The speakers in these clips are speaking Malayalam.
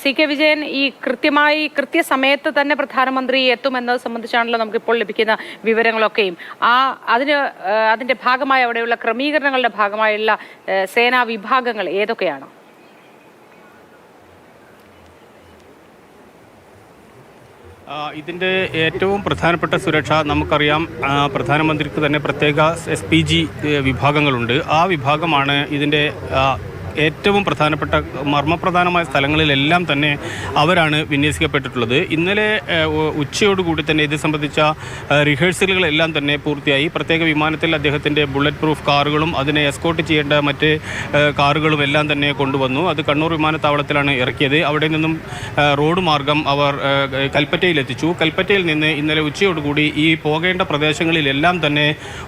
സി കെ വിജയൻ ഈ കൃത്യമായി കൃത്യസമയത്ത് തന്നെ പ്രധാനമന്ത്രി എത്തുമെന്നത് സംബന്ധിച്ചാണല്ലോ നമുക്ക് ഇപ്പോൾ ലഭിക്കുന്ന വിവരങ്ങളൊക്കെയും. ആ അതിന് അതിന്റെ ഭാഗമായി അവിടെയുള്ള ക്രമീകരണങ്ങളുടെ ഭാഗമായുള്ള സേനാ വിഭാഗങ്ങൾ ഏതൊക്കെയാണ്? ഇതിന്റെ ഏറ്റവും പ്രധാനപ്പെട്ട സുരക്ഷ നമുക്കറിയാം. പ്രധാനമന്ത്രിക്ക് തന്നെ പ്രത്യേക എസ് പി ജി വിഭാഗങ്ങളുണ്ട്. ആ വിഭാഗമാണ് ഇതിന്റെ ഏറ്റവും പ്രധാനപ്പെട്ട മർമ്മപ്രധാനമായ സ്ഥലങ്ങളിലെല്ലാം തന്നെ അവരാണ് വിന്യസിക്കപ്പെട്ടിട്ടുള്ളത്. ഇന്നലെ ഉച്ചയോടുകൂടി തന്നെ ഇത് സംബന്ധിച്ച റിഹേഴ്സലുകളെല്ലാം തന്നെ പൂർത്തിയായി. പ്രത്യേക വിമാനത്തിൽ അദ്ദേഹത്തിന്റെ ബുള്ളറ്റ് പ്രൂഫ് കാറുകളും അതിനെ എസ്കോട്ട് ചെയ്യേണ്ട മറ്റ് കാറുകളും എല്ലാം തന്നെ കൊണ്ടുവന്നു. അത് കണ്ണൂർ വിമാനത്താവളത്തിലാണ് ഇറക്കിയത്. അവിടെ നിന്നും റോഡ് മാർഗം അവർ കൽപ്പറ്റയിലെത്തിച്ചു. കൽപ്പറ്റയിൽ നിന്ന് ഇന്നലെ ഉച്ചയോടുകൂടി ഈ പോകേണ്ട പ്രദേശങ്ങളിലെല്ലാം തന്നെ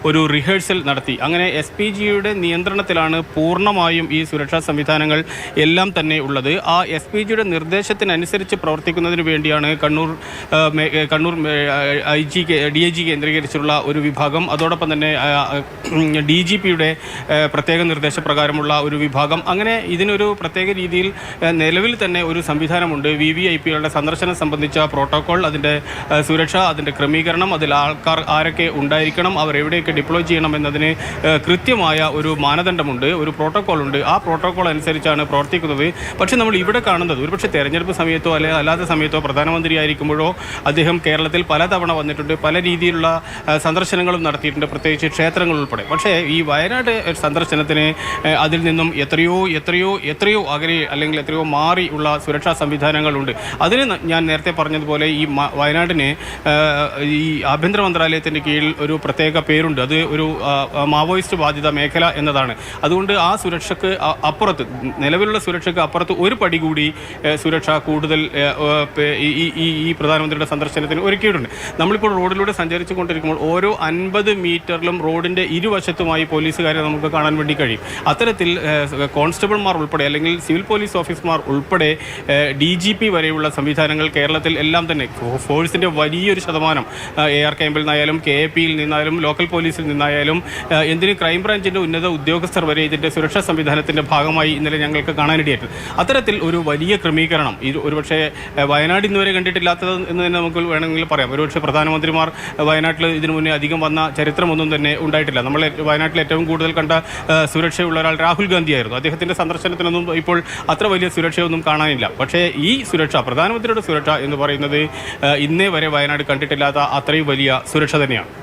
ഒരു റിഹേഴ്സൽ നടത്തി. അങ്ങനെ എസ് പി ജിയുടെ നിയന്ത്രണത്തിലാണ് പൂർണമായും ഈ സുരക്ഷാ സംവിധാനങ്ങൾ എല്ലാം തന്നെ ഉള്ളത്. ആ എസ് പി ജിയുടെ നിർദ്ദേശത്തിനനുസരിച്ച് പ്രവർത്തിക്കുന്നതിന് വേണ്ടിയാണ് Kannur Kannur I G D I G കേന്ദ്രീകരിച്ചുള്ള ഒരു വിഭാഗം. അതോടൊപ്പം തന്നെ ഡി ജി പിയുടെ പ്രത്യേക നിർദ്ദേശപ്രകാരമുള്ള ഒരു വിഭാഗം. അങ്ങനെ ഇതിനൊരു പ്രത്യേക രീതിയിൽ നിലവിൽ തന്നെ ഒരു സംവിധാനമുണ്ട്. വി വി ഐ പികളുടെ സന്ദർശനം സംബന്ധിച്ച പ്രോട്ടോകോൾ അതിന്റെ സുരക്ഷ അതിന്റെ ക്രമീകരണം അതിൽ ആൾക്കാർ ആരൊക്കെ ഉണ്ടായിരിക്കണം അവർ എവിടെയൊക്കെ ഡിപ്ലോയ് ചെയ്യണം എന്നതിന് കൃത്യമായ ഒരു മാനദണ്ഡമുണ്ട് ഒരു പ്രോട്ടോകോൾ ഉണ്ട് ആ പ്രോട്ടോകോൾ അനുസരിച്ചാണ് പ്രവർത്തിക്കുന്നത്. പക്ഷേ നമ്മൾ ഇവിടെ കാണുന്നത് ഒരുപക്ഷെ തെരഞ്ഞെടുപ്പ് സമയത്തോ അല്ലെങ്കിൽ അല്ലാത്ത സമയത്തോ പ്രധാനമന്ത്രി ആയിരിക്കുമ്പോഴോ അദ്ദേഹം കേരളത്തിൽ പലതവണ വന്നിട്ടുണ്ട്. പല രീതിയിലുള്ള സന്ദർശനങ്ങളും നടത്തിയിട്ടുണ്ട്. പ്രത്യേകിച്ച് ക്ഷേത്രങ്ങൾ ഉൾപ്പെടെ. പക്ഷേ ഈ വയനാട് സന്ദർശനത്തിന് അതിൽ നിന്നും എത്രയോ എത്രയോ എത്രയോ അകലെ അല്ലെങ്കിൽ എത്രയോ മാറി ഉള്ള സുരക്ഷാ സംവിധാനങ്ങളുണ്ട്. അതിന് ഞാൻ നേരത്തെ പറഞ്ഞതുപോലെ ഈ വയനാടിന് ഈ ആഭ്യന്തര മന്ത്രാലയത്തിന്റെ കീഴിൽ ഒരു പ്രത്യേക പേരുണ്ട്. അത് ഒരു മാവോയിസ്റ്റ് ബാധിത മേഖല എന്നതാണ്. അതുകൊണ്ട് ആ സുരക്ഷയ്ക്ക് അപ്പുറത്ത് നിലവിലുള്ള സുരക്ഷയ്ക്ക് അപ്പുറത്ത് ഒരു പടി കൂടി സുരക്ഷ കൂടുതൽ ഈ ഈ- പ്രധാനമന്ത്രിയുടെ സന്ദർശനത്തിന് ഒരുക്കിയിട്ടുണ്ട്. നമ്മളിപ്പോൾ റോഡിലൂടെ സഞ്ചരിച്ചു കൊണ്ടിരിക്കുമ്പോൾ ഓരോ അൻപത് മീറ്ററിലും റോഡിന്റെ ഇരുവശത്തുമായി പോലീസുകാരെ നമുക്ക് കാണാൻ വേണ്ടി കഴിയും. അത്തരത്തിൽ കോൺസ്റ്റബിൾമാർ ഉൾപ്പെടെ അല്ലെങ്കിൽ സിവിൽ പോലീസ് ഓഫീസർമാർ ഉൾപ്പെടെ ഡി ജി പി വരെയുള്ള സംവിധാനങ്ങൾ കേരളത്തിൽ എല്ലാം തന്നെ ഫോഴ്സിന്റെ വലിയൊരു ശതമാനം എ ആർ ക്യാമ്പിൽ നിന്നായാലും കെ എ പിയിൽ നിന്നായാലും ലോക്കൽ പോലീസിൽ നിന്നായാലും എന്തിനും ക്രൈംബ്രാഞ്ചിന്റെ ഉന്നത ഉദ്യോഗസ്ഥർ വരെ ഇതിന്റെ സുരക്ഷാ സംവിധാനത്തിന്റെ ഭാഗമായി ഇന്നലെ ഞങ്ങൾക്ക് കാണാനിടയായിട്ട് അത്തരത്തിൽ ഒരു വലിയ ക്രമീകരണം ഇത് ഒരുപക്ഷെ വയനാട് ഇന്നുവരെ കണ്ടിട്ടില്ലാത്തത് എന്ന് തന്നെ നമുക്ക് വേണമെങ്കിൽ പറയാം. ഒരുപക്ഷെ പ്രധാനമന്ത്രിമാർ വയനാട്ടിൽ ഇതിനു മുന്നേ അധികം വന്ന ചരിത്രമൊന്നും തന്നെ ഉണ്ടായിട്ടില്ല. നമ്മൾ വയനാട്ടിൽ ഏറ്റവും കൂടുതൽ കണ്ട സുരക്ഷയുള്ള ഒരാൾ രാഹുൽ ഗാന്ധിയായിരുന്നു. അദ്ദേഹത്തിന്റെ സന്ദർശനത്തിനൊന്നും ഇപ്പോൾ അത്ര വലിയ സുരക്ഷയൊന്നും കാണാനില്ല. പക്ഷേ ഈ സുരക്ഷ പ്രധാനമന്ത്രിയുടെ സുരക്ഷ എന്ന് പറയുന്നത് ഇന്നേ വരെ വയനാട് കണ്ടിട്ടില്ലാത്ത അത്രയും വലിയ സുരക്ഷ തന്നെയാണ്.